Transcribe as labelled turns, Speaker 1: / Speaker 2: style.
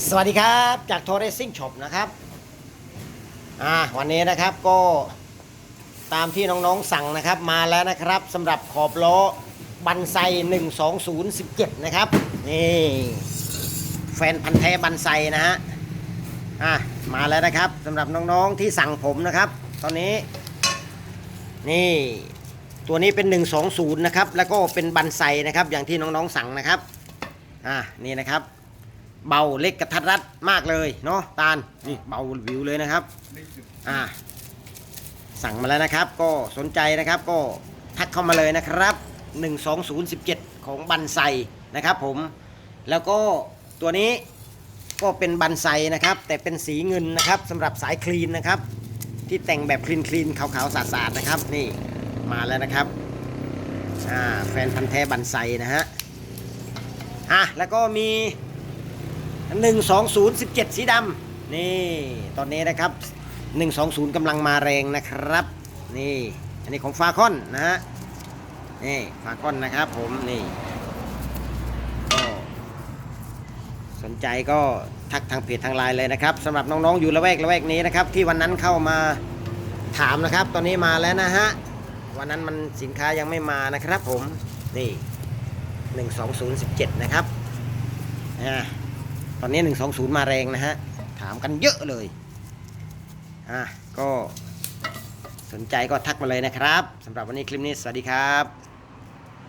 Speaker 1: สวัสดีครับจากโทเรซิ่งช็อปนะครับอ่าวันนี้นะครับก็ตามที่น้องๆสั่งนะครับมาแล้วนะครับสำหรับขอบล้อบันไซ 12017 นะครับ นี่แฟนพันธ์แท้บันไซนะฮะอะมาแล้วนะครับสำหรับน้องๆที่สั่งผมนะครับ ตอนนี้ นี่ตัวนี้เป็น 120 นะครับ แล้วก็เป็นบันไซนะครับ อย่างที่น้องๆสั่งนะครับอ่านี่นะครับ เบาเล็กกระทัดรัดมากเลยเนาะตาลนี่เบาวิวเลยนะครับอ่าสั่งมาแล้วนะครับ ก็สนใจนะครับก็ทักเข้ามาเลยนะครับ 12017 ของบันไซนะครับผมแล้วก็ตัวนี้ก็เป็นบันไซนะครับ แต่เป็นสีเงินนะครับสำหรับสายคลีนนะครับ ที่แต่งแบบคลีนคลีนขาวๆสะอาดๆนะครับ นี่มาแล้วนะครับอ่าแฟนพันธ์แท้บันไซนะฮะอะแล้วก็มี 12017 สีดำนี่ ตอนนี้นะครับ 120กำลังมาแรงนะครับ นี่ อันนี้ของฟาคอนนะฮะ นี่ฟาคอนนะครับผม นี่สนใจก็ทักทางเพจทางไลน์เลยนะครับสำหรับน้องๆอยู่ละแวกละแวกนี้นะครับ ที่วันนั้นเข้ามาถามนะครับ ตอนนี้มาแล้วนะฮะ วันนั้นมันสินค้ายังไม่มานะครับผม นี่ 12017 นะครับอ่า ตอนนี้ 120 มาแรงนะฮะ ถามกันเยอะเลย อะ ก็สนใจก็ทักมาเลยนะครับสำหรับวันนี้คลิปนี้ สวัสดีครับ